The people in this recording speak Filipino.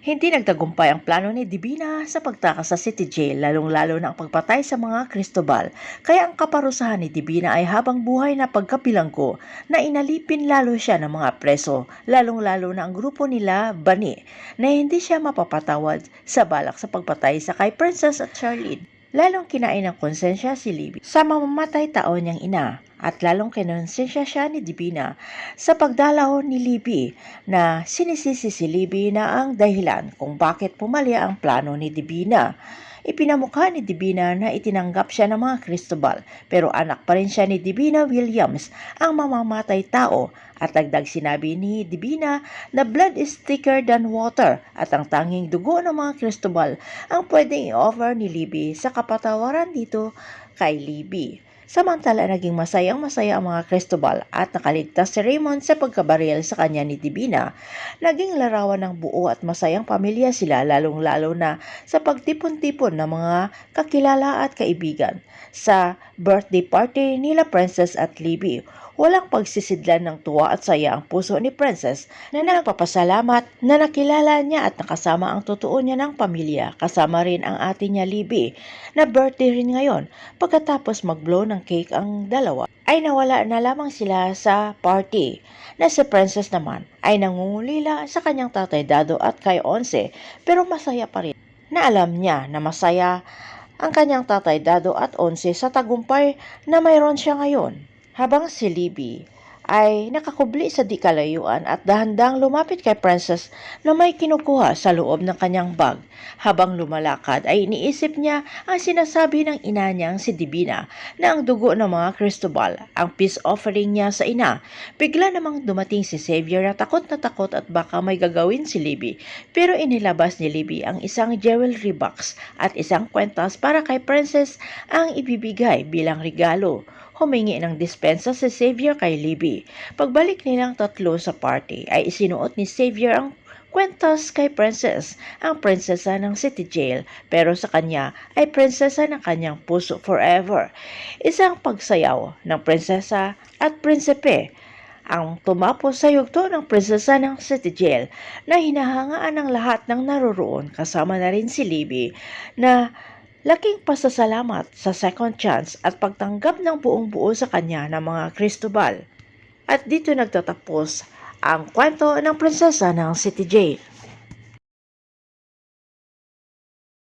Hindi nagtagumpay ang plano ni Divina sa pagtakas sa City Jail, lalong-lalo na ang pagpatay sa mga Cristobal. Kaya ang kaparusahan ni Divina ay habang buhay na pagkabilanggo na inalipin lalo siya ng mga preso, lalong-lalo na ang grupo nila Bani, na hindi siya mapapatawad sa balak sa pagpatay sa kay Princess at Charlene. Lalong kinain ng konsensya si Libby sa mamamatay taon niyang ina at lalong kinonsensya siya ni Divina sa pagdalaw ni Libby na sinisisi si Libby na ang dahilan kung bakit pumali ang plano ni Divina. Ipinamukha ni Divina na itinanggap siya ng mga Cristobal pero anak pa rin siya ni Divina Williams ang mamamatay tao at dagdag sinabi ni Divina na blood is thicker than water at ang tanging dugo ng mga Cristobal ang pwedeng i-offer ni Libby sa kapatawaran dito kay Libby. Samantala, naging masayang masaya ang mga Cristobal at nakaligtas si Raymond sa pagkabaril sa kanya ni Divina. Naging larawan ng buo at masayang pamilya sila lalong-lalo na sa pagtipon-tipon ng mga kakilala at kaibigan. Sa birthday party nila Princess at Libby, walang pagsisidlan ng tuwa at saya ang puso ni Princess na nagpapasalamat na nakilala niya at nakasama ang totoo niya ng pamilya. Kasama rin ang ate niya Libby na birthday rin ngayon. Pagkatapos mag-blow ng cake ang dalawa ay nawala na lamang sila sa party na si Princess naman ay nangungulila sa kanyang tatay Dado at kay Onse. Pero masaya pa rin na alam niya na masaya ang kanyang tatay Dado at Onse sa tagumpay na mayroon siya ngayon. Habang si Libby ay nakakubli sa di kalayuan at dahandang lumapit kay Princess na may kinukuha sa loob ng kanyang bag. Habang lumalakad ay iniisip niya ang sinasabi ng ina niyang si Divina na ang dugo ng mga Cristobal ang peace offering niya sa ina. Bigla namang dumating si Xavier na takot na takot at baka may gagawin si Libby. Pero inilabas ni Libby ang isang jewelry box at isang kwentas para kay Princess ang ibibigay bilang regalo humingi ng dispensa si Xavier kay Libby. Pagbalik nilang tatlo sa party ay isinuot ni Xavier ang kwentas kay Princess, ang prinsesa ng City Jail, pero sa kanya ay prinsesa ng kanyang puso forever. Isang pagsayaw ng prinsesa at prinsipe ang tumapos sa yugto ng prinsesa ng City Jail na hinahangaan ng lahat ng naroroon kasama na rin si Libby na Laking pasasalamat sa second chance at pagtanggap ng buong buo sa kanya ng mga Cristobal. At dito nagtatapos ang kwento ng prinsesa ng City Jail.